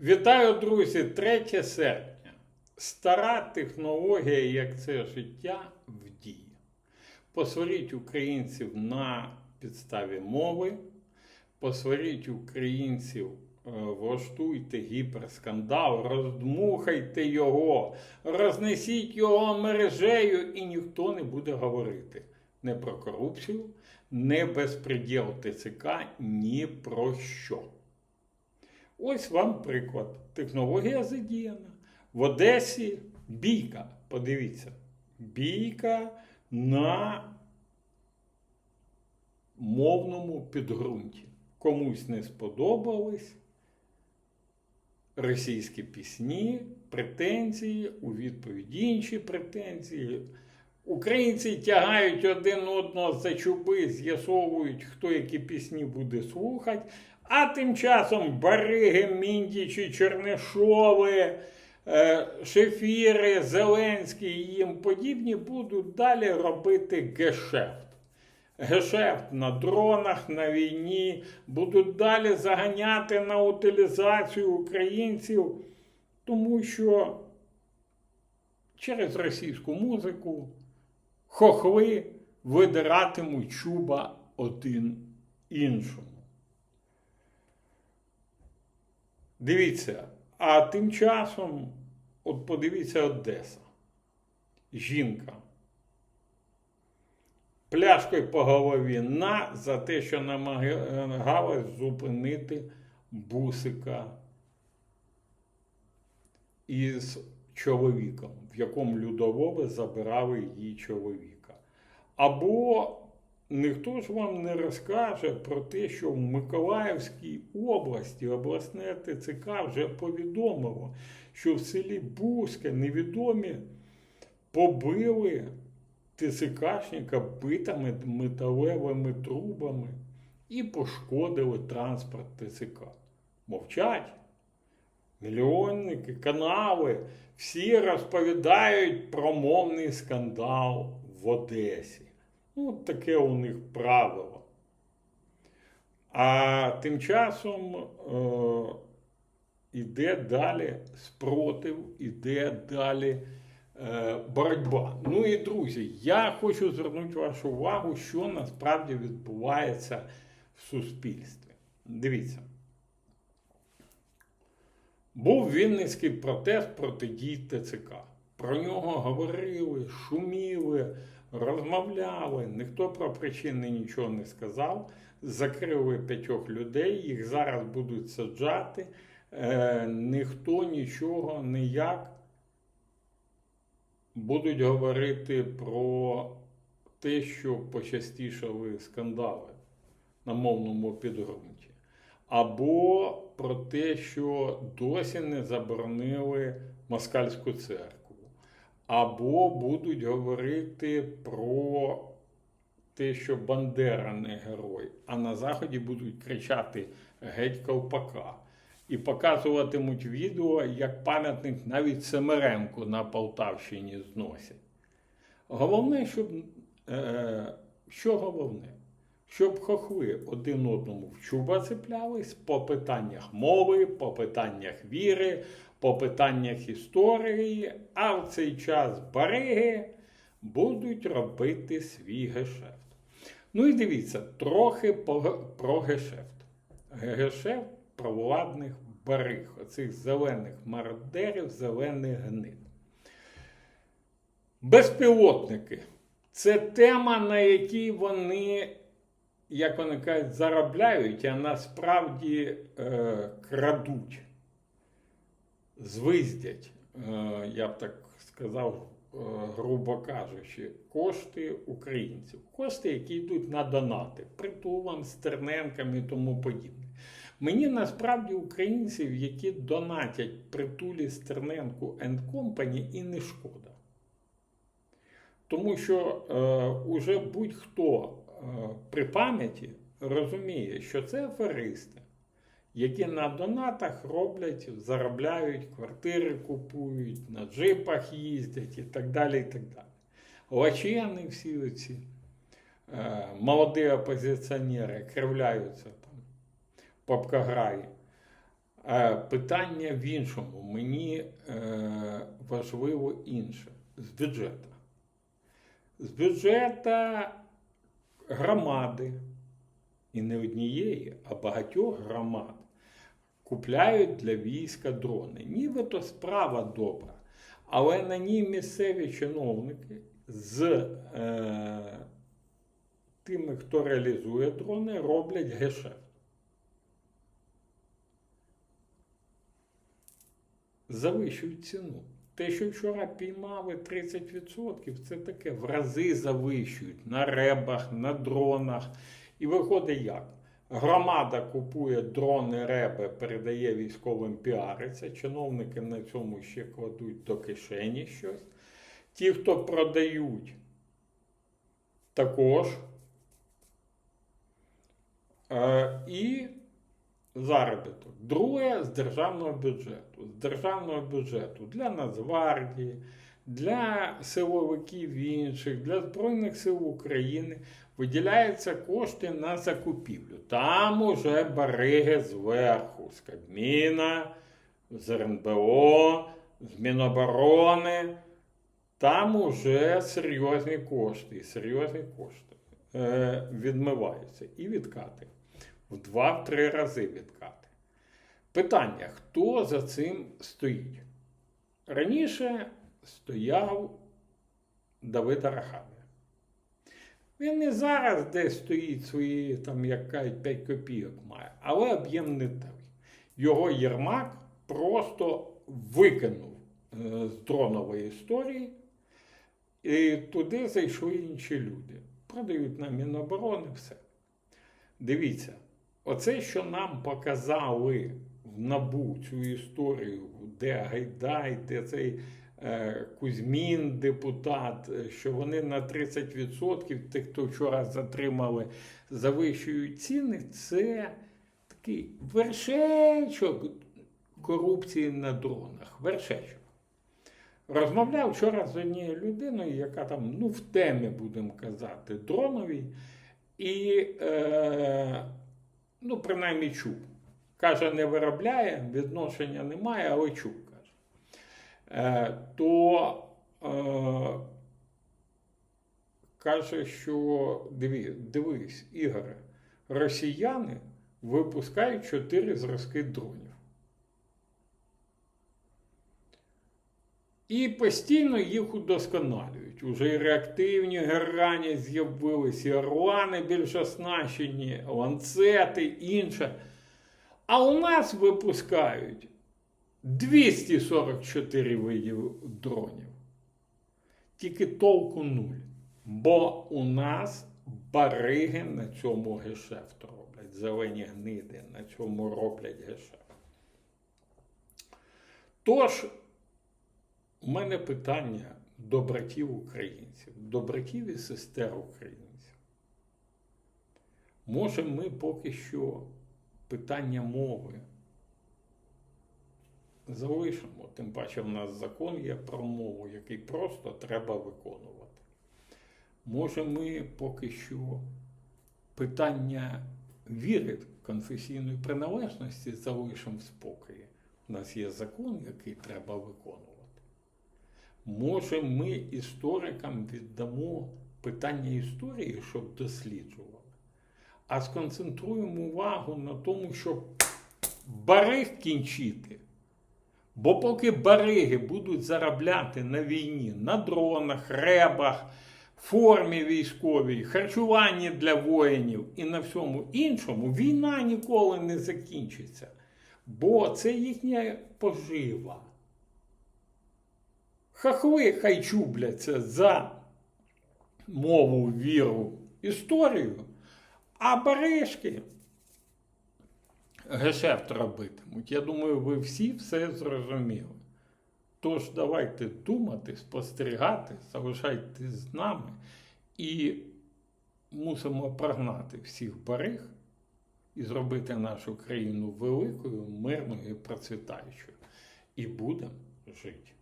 Вітаю, друзі! 3 серпня. Стара технологія, як це життя в дії. Посваріть українців на підставі мови, посваріть українців, е, влаштуйте гіперскандал, роздмухайте його, рознесіть його мережею, і ніхто не буде говорити не про корупцію, не безпреділ ТЦК, ні про що. Ось вам приклад. Технологія задіяна. В Одесі бійка. Подивіться. Бійка на мовному підґрунті. Комусь не сподобались російські пісні, претензії, у відповідь інші претензії. Українці тягають один одного за чуби, з'ясовують, хто які пісні буде слухати. А тим часом Бариги, Міндічі, Чернишови, е, Шефіри, Зеленський і їм подібні будуть далі робити гешефт. Гешефт на дронах, на війні, будуть далі заганяти на утилізацію українців, тому що через російську музику хохли видиратимуть чуба один іншому. Дивіться, а тим часом, от подивіться Одеса. Жінка. Пляшкою по голові на за те, що намагалась зупинити бусика із чоловіком, в якому Людовови забирали її чоловіка. Або ніхто ж вам не розкаже про те, що в Миколаївській області обласне ТЦК вже повідомило, що в селі Бузьке невідомі побили ТЦКшника битими металевими трубами і пошкодили транспорт ТЦК. Мовчать. Мільйонники, канали, всі розповідають про мовний скандал в Одесі. Ну, таке у них правило. А тим часом е, іде далі спротив, іде далі е, боротьба. Ну і друзі, я хочу звернути вашу увагу, що насправді відбувається в суспільстві. Дивіться. Був Вінницький протест проти дій ТЦК. Про нього говорили, шуміли, розмовляли. Ніхто про причини нічого не сказав. Закрили п'ятьох людей, їх зараз будуть саджати. Е, ніхто нічого ніяк будуть говорити про те, що почастішали скандали на мовному підґрунті. Або про те, що досі не заборонили москальську церкву, або будуть говорити про те, що Бандера не герой, а на Заході будуть кричати геть ковпака. І показуватимуть відео, як пам'ятник навіть Семеренку на Полтавщині зносять. Головне, щоб е, що головне? Щоб хохли один одному в чуба цеплялись по питаннях мови, по питаннях віри, по питаннях історії, а в цей час бариги будуть робити свій гешефт. Ну і дивіться, трохи про гешефт. Гешефт провладних бариг, оцих зелених мародерів, зелених гнид. Безпілотники. Це тема, на якій вони як вони кажуть, заробляють, а насправді е, крадуть, звиздять, е, я б так сказав, е, грубо кажучи, кошти українців, кошти, які йдуть на донати, притулам, стерненкам і тому подібне. Мені насправді українців, які донатять притулі Стерненку and Company, і не шкода. Тому що е, уже будь-хто при пам'яті розуміє, що це аферисти, які на донатах роблять, заробляють, квартири купують, на джипах їздять і так далі. і так далі. Лачени всі оці е, молоді опозиціонери кривляються там, попкаграї. Е, Питання в іншому. Мені е, важливо інше. З бюджету. З бюджету громади, і не однієї, а багатьох громад купляють для війська дрони. Нібито справа добра, але на ній місцеві чиновники з е, тими, хто реалізує дрони, роблять гешефт. Завищують ціну. Те, що вчора піймали 30%, це таке в рази завищують на ребах, на дронах. І виходить як? Громада купує дрони, реби, передає військовим піариться, чиновники на цьому ще кладуть до кишені щось. Ті, хто продають, також. Е, і заробіток. Друге з державного бюджету. З державного бюджету для Нацгвардії, для силовиків інших, для Збройних сил України виділяються кошти на закупівлю. Там уже бариги зверху, з Кабміна, з РНБО, з Міноборони. Там уже серйозні кошти, серйозні кошти е, відмиваються і відкати. В два-три рази відкати. Питання: хто за цим стоїть? Раніше стояв Давид Арахамія. Він і зараз десь стоїть свої, там, як кажуть, 5 копійок має, але об'єм не той. Його Єрмак просто викинув е, з дронової історії, і туди зайшли інші люди. Продають нам Міноборони, все. Дивіться, оце, що нам показали в набу цю історію, де Гайдай, де цей е, Кузьмін, депутат, е, що вони на 30% тих, хто вчора затримали, завищують ціни, це такий вершечок корупції на дронах. Вершечок. Розмовляв вчора з однією людиною, яка там, ну, в темі, будемо казати, дроновій, і, е, ну, принаймні чуб. Каже, не виробляє, відношення немає, але чуб каже. Е, то е, каже, що диві, дивись, Ігоре, росіяни випускають чотири зразки дронів. І постійно їх удосконалюють. Уже і реактивні герані з'явилися, і орлани більш оснащені, ланцети, інше. А у нас випускають 244 видів дронів. Тільки толку нуль. Бо у нас бариги на цьому гешефт роблять. Зелені гниди на цьому роблять гешефт. Тож, у мене питання до братів українців, до братів і сестер українців. Може, ми поки що питання мови залишимо, тим паче в нас закон є про мову, який просто треба виконувати. Може, ми поки що питання віри конфесійної приналежності залишимо в спокої. У нас є закон, який треба виконувати. Може, ми історикам віддамо питання історії, щоб досліджували, а сконцентруємо увагу на тому, щоб бариг кінчити. Бо поки бариги будуть заробляти на війні, на дронах, ребах, формі військовій, харчуванні для воїнів і на всьому іншому, війна ніколи не закінчиться. Бо це їхня пожива. Хахли хай чубляться за мову, віру, історію, а баришки гешефт робитимуть. Я думаю, ви всі все зрозуміли. Тож давайте думати, спостерігати, залишайтесь з нами і мусимо прогнати всіх бариг і зробити нашу країну великою, мирною і процвітаючою. І будемо жити.